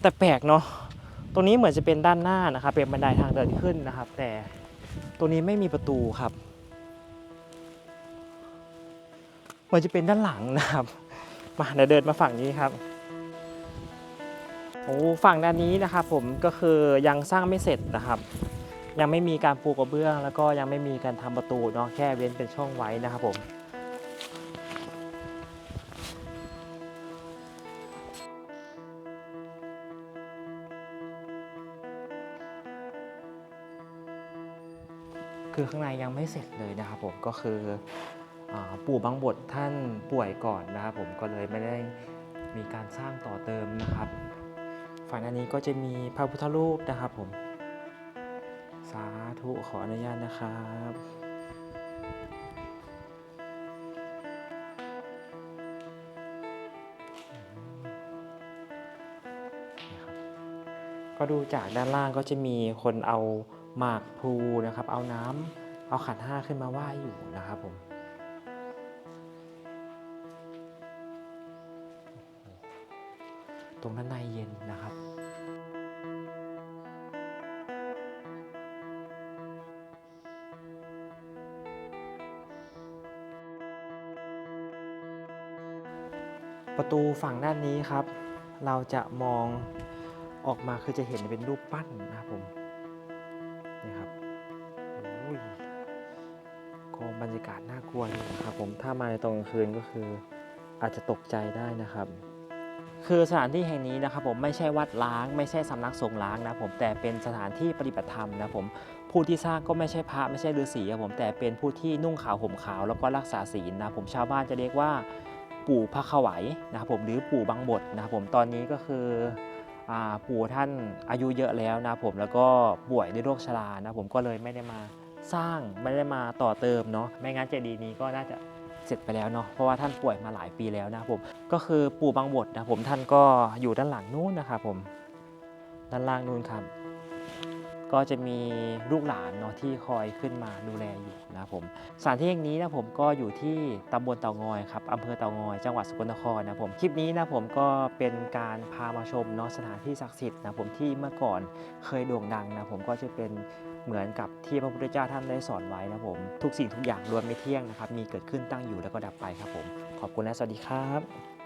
แต่แปลกเนาะตรงนี้เหมือนจะเป็นด้านหน้านะครับ เป็นบันไดทางเดินขึ้นนะครับ แต่ตรงนี้ไม่มีประตูครับเหมือนจะเป็นด้านหลังนะครับ มาเดี๋ยวเดินมาฝั่งนี้ครับโอ้ฝั่งด้านนี้นะครับ ผมก็คือยังสร้างไม่เสร็จนะครับ ยังไม่มีการปูกระเบื้อง แล้วก็ยังไม่มีการทำประตูเนาะแค่เว้นเป็นช่องไว้นะครับผม คือข้างในยังไม่เสร็จเลยนะครับผมก็คืออปู่บางบทท่านป่วยก่อนนะครับผมก็เลยไม่ได้มีการสร้างต่อเติมนะครับ ฝั่งอันนี้ก็จะมีพระพุทธรูปนะครับผม สาธุขออนุญาตนะครับก็ดูจากด้านล่างก็จะมีคนเอา หมากพลูนะครับ เอาน้ำเอาขันห้าขึ้นมาไหว้อยู่นะครับผมตรงด้านในเย็นนะครับ ประตูฝั่งด้านนี้ครับ เราจะมองออกมาคือจะเห็นเป็นรูปปั้นนะครับผม ก็บรรยากาศน่ากลัวอยู่นะครับผมถ้ามาในตอนกลางคืนก็คืออาจจะตกใจได้นะครับ คือสถานที่แห่งนี้นะครับผมไม่ใช่วัดล้าง ไม่ใช่สำนักสงฆ์ล้างนะผมแต่เป็นสถานที่ปฏิบัติธรรมนะผมผู้ที่สร้างก็ไม่ใช่พระไม่ใช่ฤาษีครับผมแต่เป็นผู้ที่นุ่งขาวห่มขาวแล้วก็รักษาศีลนะผมชาวบ้านจะเรียกว่าปู่พระขวัยนะครับผมหรือปู่บางบทนะครับผมตอนนี้ก็คือปู่ท่านอายุเยอะแล้วนะผมแล้วก็ป่วยด้วยโรคชรานะผมก็เลยไม่ได้มา สร้างไม่ได้มาต่อเติมเนาะไม่งั้นเจดีย์นี้ก็น่าจะเสร็จไปแล้วเนาะเพราะว่าท่านป่วยมาหลายปีแล้วนะผมก็คือปู่บางบทนะผมท่านก็อยู่ด้านหลังนู้นนะครับผมด้านล่างนู้นครับ ก็จะมีลูกหลานเนาะที่คอยขึ้นมาดูแลอยู่นะครับผมสถานที่แห่งนี้นะผมก็อยู่ที่ตำบลเตางอยครับอำเภอเตางอย จังหวัดสกลนครนะผมคลิปนี้นะผมก็เป็นการพามาชมเนาะสถานที่ศักดิ์สิทธิ์นะผมที่เมื่อก่อนเคยโด่งดังนะผมก็จะเป็นเหมือนกับที่พระพุทธเจ้าท่านได้สอนไว้นะผมทุกสิ่งทุกอย่างล้วนไม่เที่ยงนะครับมีเกิดขึ้นตั้งอยู่แล้วก็ดับไปครับผม ขอบคุณและสวัสดีครับ